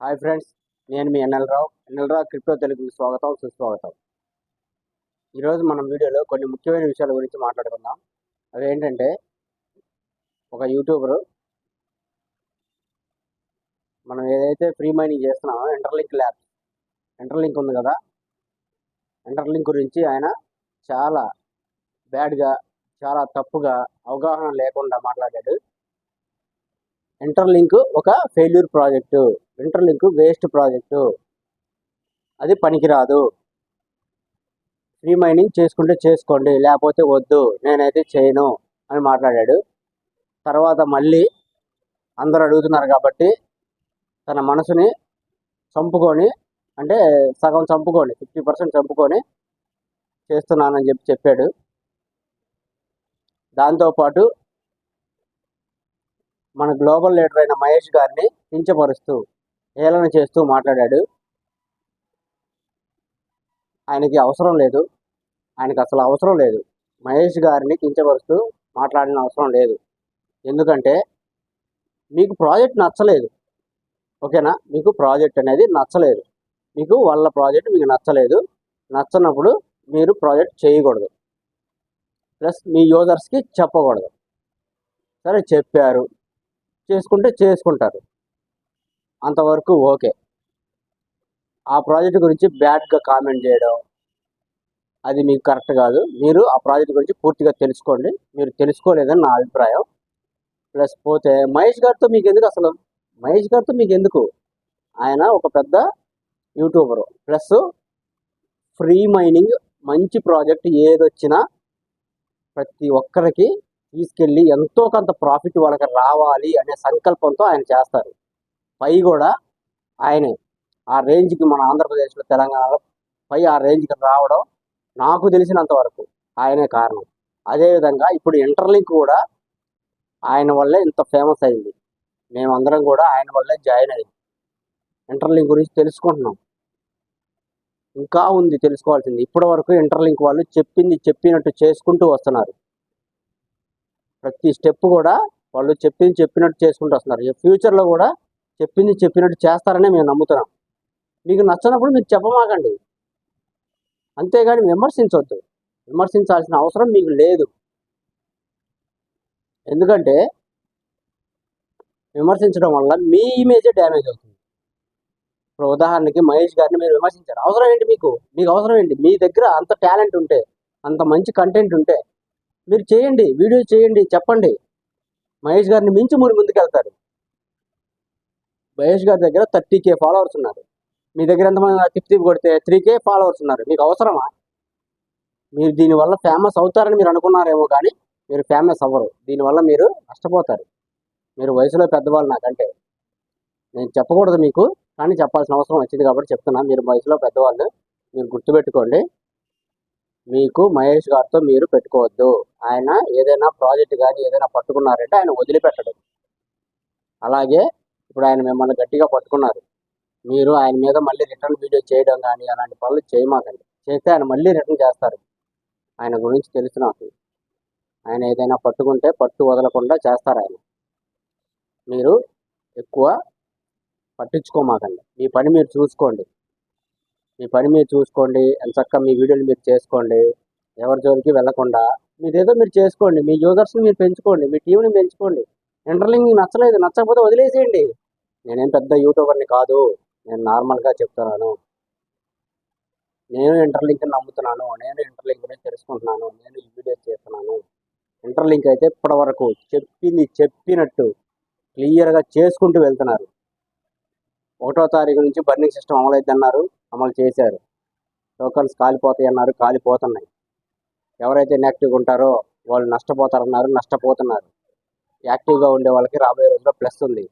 Hi friends నేను మీ NL Rao. NL Rao crypto తెలుగుకి స్వాగతం సుస్వాగతం. ఈరోజు మనం వీడియోలో కొన్ని ముఖ్యమైన విషయాల గురించి మాట్లాడుకుందాం. అదేంటంటే ఒక యూట్యూబరు మనం ఏదైతే ఫ్రీ మైనింగ్ చేస్తున్నామో ఇంటర్లింక్ ల్యాబ్ ఇంటర్లింక్ ఉంది కదా? ఇంటర్లింక్ గురించి ఆయన చాలా బ్యాడ్గా చాలా తప్పుగా అవగాహన లేకుండా మాట్లాడాడు. ఇంటర్లింక్ ఒక failure project Interlink waste project అది పనికిరాదు. ఫ్రీ మైనింగ్ చేసుకుంటే చేసుకోండి లేకపోతే వద్దు నేనైతే చేయను అని మాట్లాడాడు. తర్వాత మళ్ళీ అందరూ అడుగుతున్నారు కాబట్టి తన మనసుని చంపుకొని అంటే సగం చంపుకొని ఫిఫ్టీ పర్సెంట్ చంపుకొని చేస్తున్నానని చెప్పి చెప్పాడు. దాంతోపాటు మన గ్లోబల్ లీడర్ అయిన మహేష్ గారిని కించపరుస్తూ హేళన చేస్తూ మాట్లాడాడు. ఆయనకి అవసరం లేదు. ఆయనకి అసలు అవసరం లేదు. మహేష్ గారిని కించపరుస్తూ మాట్లాడిన అవసరం లేదు. ఎందుకంటే మీకు ప్రాజెక్ట్ నచ్చలేదు. ఓకేనా? మీకు ప్రాజెక్ట్ అనేది నచ్చలేదు. మీకు వాళ్ళ ప్రాజెక్ట్ మీకు నచ్చలేదు. నచ్చనప్పుడు మీరు ప్రాజెక్ట్ చేయకూడదు. ప్లస్ మీ యూజర్స్కి చెప్పకూడదు. సరే చెప్పారు. చేసుకుంటే చేసుకుంటారు. అంతవరకు ఓకే. ఆ ప్రాజెక్ట్ గురించి బ్యాడ్గా కామెంట్ చేయడం అది మీకు కరెక్ట్ కాదు. మీరు ఆ ప్రాజెక్ట్ గురించి పూర్తిగా తెలుసుకోండి. మీరు తెలుసుకోలేదని నా అభిప్రాయం. ప్లస్ పోతే మహేష్ గారితో మీకు ఎందుకు అసలు? మహేష్ గారితో మీకు ఎందుకు ఆయన ఒక పెద్ద యూట్యూబరు. ప్లస్ ఫ్రీ మైనింగ్ మంచి ప్రాజెక్ట్ ఏదొచ్చినా ప్రతి ఒక్కరికి తీసుకెళ్ళి ఎంతో కొంత ప్రాఫిట్ వాళ్ళకి రావాలి అనే సంకల్పంతో ఆయన చేస్తారు. పై కూడా ఆయనే. ఆ రేంజ్కి మన ఆంధ్రప్రదేశ్లో తెలంగాణలో పై ఆ రేంజ్కి రావడం నాకు తెలిసినంత వరకు ఆయనే కారణం. అదేవిధంగా ఇప్పుడు ఇంటర్లింక్ కూడా ఆయన వల్లే ఇంత ఫేమస్ అయింది. మేమందరం కూడా ఆయన వల్లే జాయిన్ అయ్యింది ఇంటర్లింక్ గురించి తెలుసుకుంటున్నాం. ఇంకా ఉంది తెలుసుకోవాల్సింది. ఇప్పటి వరకు ఇంటర్లింక్ వాళ్ళు చెప్పింది చెప్పినట్టు చేసుకుంటూ వస్తున్నారు. ప్రతి స్టెప్ కూడా వాళ్ళు చెప్పింది చెప్పినట్టు చేసుకుంటూ వస్తున్నారు. ఫ్యూచర్లో కూడా చెప్పింది చెప్పినట్టు చేస్తారనే మేము నమ్ముతున్నాం. మీకు నచ్చనప్పుడు మీరు చెప్పమాకండి. అంతేగాని విమర్శించవద్దు విమర్శించాల్సిన అవసరం మీకు లేదు. ఎందుకంటే విమర్శించడం వల్ల మీ ఇమేజే డ్యామేజ్ అవుతుంది. ఇప్పుడు ఉదాహరణకి మహేష్ గారిని మీరు విమర్శించారు. అవసరం ఏంటి మీకు? మీకు అవసరం ఏంటి? మీ దగ్గర అంత టాలెంట్ ఉంటే అంత మంచి కంటెంట్ ఉంటే మీరు చేయండి వీడియో చేయండి చెప్పండి. మహేష్ గారిని మించి మీరు ముందుకెళ్తారు. మహేష్ గారి దగ్గర థర్టీ కే ఫాలోవర్స్ ఉన్నారు. మీ దగ్గర ఎంతమంది తిప్పి తిప్పి కొడితే త్రీ కే ఫాలోవర్స్ ఉన్నారు. మీకు అవసరమా? మీరు దీనివల్ల ఫేమస్ అవుతారని మీరు అనుకున్నారేమో కానీ మీరు ఫేమస్ అవ్వరు. దీనివల్ల మీరు నష్టపోతారు. మీరు వయసులో పెద్దవాళ్ళు నాకంటే. నేను చెప్పకూడదు మీకు కానీ చెప్పాల్సిన అవసరం వచ్చింది కాబట్టి చెప్తున్నా. మీరు వయసులో పెద్దవాళ్ళు మీరు గుర్తుపెట్టుకోండి. మీకు మహేష్ గారితో మీరు పెట్టుకోవద్దు. ఆయన ఏదైనా ప్రాజెక్ట్ కానీ ఏదైనా పట్టుకున్నారంటే ఆయన వదిలిపెట్టడం. అలాగే ఇప్పుడు ఆయన మిమ్మల్ని గట్టిగా పట్టుకున్నారు. మీరు ఆయన మీద మళ్ళీ రిటర్న్ వీడియో చేయడం కానీ అలాంటి పనులు చేయమాకండి. చేస్తే ఆయన మళ్ళీ రిటర్న్ చేస్తారు. ఆయన గురించి తెలుసు నాకు. ఆయన ఏదైనా పట్టుకుంటే పట్టు వదలకుండా చేస్తారు ఆయన. మీరు ఎక్కువ పట్టించుకోమాకండి. మీ పని మీరు చూసుకోండి. మీ పని మీరు చూసుకోండి చక్కగా మీ వీడియోలు మీరు చేసుకోండి. ఎవరి జోలికి వెళ్ళకుండా మీదేదో మీరు చేసుకోండి. మీ యూజర్స్ని మీరు పెంచుకోండి. మీ టీంని పెంచుకోండి. ఇంటర్లింక్ మీకు నచ్చలేదు నచ్చకపోతే వదిలేసేయండి. నేనేం పెద్ద యూట్యూబర్ని కాదు. నేను నార్మల్గా చెప్తున్నాను. నేను ఇంటర్లింక్ నమ్ముతున్నాను. నేను ఇంటర్లింక్ గురించి తెలుసుకుంటున్నాను. నేను ఈ వీడియోస్ చేస్తున్నాను. ఇంటర్లింక్ అయితే ఇప్పటి వరకు చెప్పింది చెప్పినట్టు క్లియర్గా చేసుకుంటూ వెళ్తున్నారు. ఒకటో తారీఖు నుంచి బర్నింగ్ సిస్టమ్ అమలైద్ది అన్నారు అమలు చేశారు. టోకన్స్ కాలిపోతాయి అన్నారు కాలిపోతున్నాయి. ఎవరైతే ఇన్యాక్టివ్గా ఉంటారో వాళ్ళు నష్టపోతారన్నారు. నష్టపోతున్నారు. యాక్టివ్గా ఉండే వాళ్ళకి రాబోయే రోజుల్లో ప్లస్ ఉంది.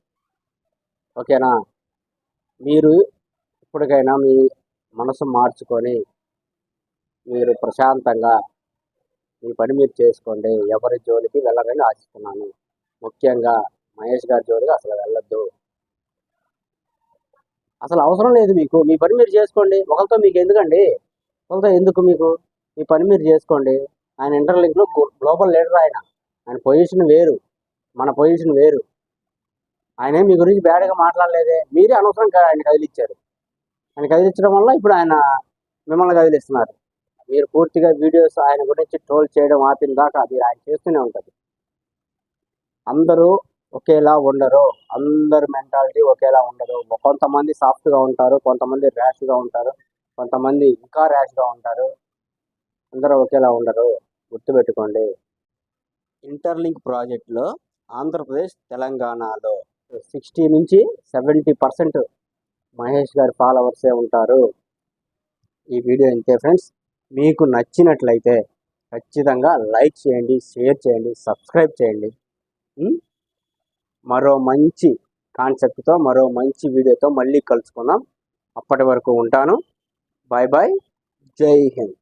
ఓకేనా? మీరు ఇప్పటికైనా మీ మనసు మార్చుకొని మీరు ప్రశాంతంగా మీ పని మీరు చేసుకోండి. ఎవరి జోలికి వెళ్ళరని ఆశిస్తున్నాను. ముఖ్యంగా మహేష్ గారి జోలికి అసలు వెళ్ళొద్దు. అసలు అవసరం లేదు మీకు. మీ పని మీరు చేసుకోండి. ఒకరితో మీకు ఎందుకండి? ఒకరితో ఎందుకు మీకు? మీ పని మీరు చేసుకోండి. ఆయన ఇంటర్లింక్లో గ్లోబల్ లీడర్ ఆయన. ఆయన పొజిషన్ వేరు. మన పొజిషన్ వేరు. ఆయన మీ గురించి బ్యాడ్గా మాట్లాడలేదే. మీరే అనవసరం ఆయన కదిలిచ్చారు. ఆయన కదిలించడం వల్ల ఇప్పుడు ఆయన మిమ్మల్ని కదిలిస్తున్నారు. మీరు పూర్తిగా వీడియోస్ ఆయన గురించి ట్రోల్ చేయడం ఆపిన దాకా మీరు ఆయన చేస్తూనే ఉంటుంది అందరూ ఒకేలా ఉండరు. అందరి మెంటాలిటీ ఒకేలా ఉండదు. కొంతమంది సాఫ్ట్గా ఉంటారు కొంతమంది ర్యాష్గా ఉంటారు కొంతమంది ఇంకా ర్యాష్గా ఉంటారు. అందరూ ఒకేలా ఉండరు. గుర్తుపెట్టుకోండి. ఇంటర్లింక్ ప్రాజెక్ట్లో ఆంధ్రప్రదేశ్ తెలంగాణలో సిక్స్టీ నుంచి సెవెంటీ పర్సెంట్ మహేష్ గారి ఫాలోవర్సే ఉంటారు. ఈ వీడియో ఇంతే ఫ్రెండ్స్. మీకు నచ్చినట్లయితే ఖచ్చితంగా లైక్ చేయండి షేర్ చేయండి సబ్స్క్రైబ్ చేయండి. మరో మంచి కాన్సెప్ట్తో మరో మంచి వీడియోతో మళ్ళీ కలుసుకుందాం. అప్పటి వరకు ఉంటాను. బాయ్ బాయ్ జై హింద్.